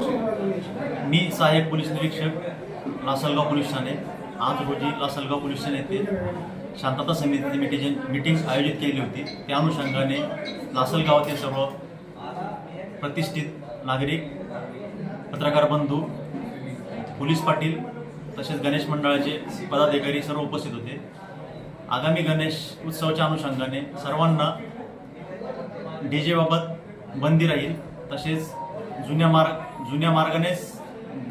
मी सहाय्यक पोलीस निरीक्षक लासलगाव पोलीस ठाणे. आज रोजी लासलगाव पोलीस ठाणे येथे शांतता समितीची मिटिंग मिटिंग आयोजित केली होती. त्या अनुषंगाने लासलगावातील सर्व प्रतिष्ठित नागरिक पत्रकार बंधू पोलीस पाटील तसेच गणेश मंडळाचे पदाधिकारी सर्व उपस्थित होते. आगामी गणेश उत्सवाच्या अनुषंगाने सर्वांना डी जेबाबत बंदी राहील. तसेच जुन्या मार्ग जुन्या मार्गानेच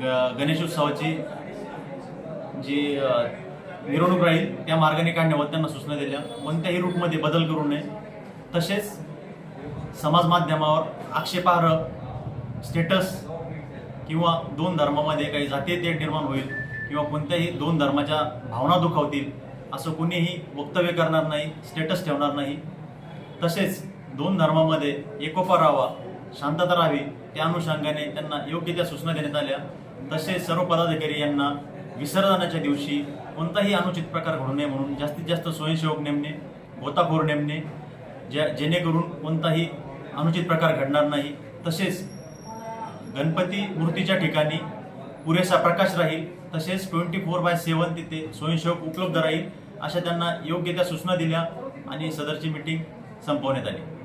ग गणेशोत्सवाची जी मिरवणूक राहील त्या मार्गाने काढण्यावर त्यांना सूचना दिल्या. कोणत्याही रूटमध्ये बदल करू नये. तसेच समाज माध्यमावर आक्षेपार्ह स्टेटस किंवा दोन धर्मामध्ये काही जातीय तेढ निर्माण होईल किंवा कोणत्याही दोन धर्माच्या भावना दुखावतील असं कोणीही वक्तव्य करणार नाही स्टेटस ठेवणार नाही. तसेच दोन धर्मामध्ये एकोपा राहावा शांतता राहावी त्या अनुषंगाने त्यांना योग्य त्या सूचना देण्यात आल्या. तसेच सर्व पदाधिकारी यांना विसर्जनाच्या दिवशी कोणताही अनुचित प्रकार घडू नये म्हणून जास्तीत जास्त स्वयंसेवक नेमणे गोताखोर नेमणे ज्या जेणेकरून कोणताही अनुचित प्रकार घडणार नाही. तसेच गणपती मूर्तीच्या ठिकाणी पुरेसा प्रकाश राहील. तसेच ट्वेंटी फोर बाय सेवन तिथे स्वयंसेवक उपलब्ध राहील अशा त्यांना योग्य त्या सूचना दिल्या आणि सदरची मिटिंग संपवण्यात आली.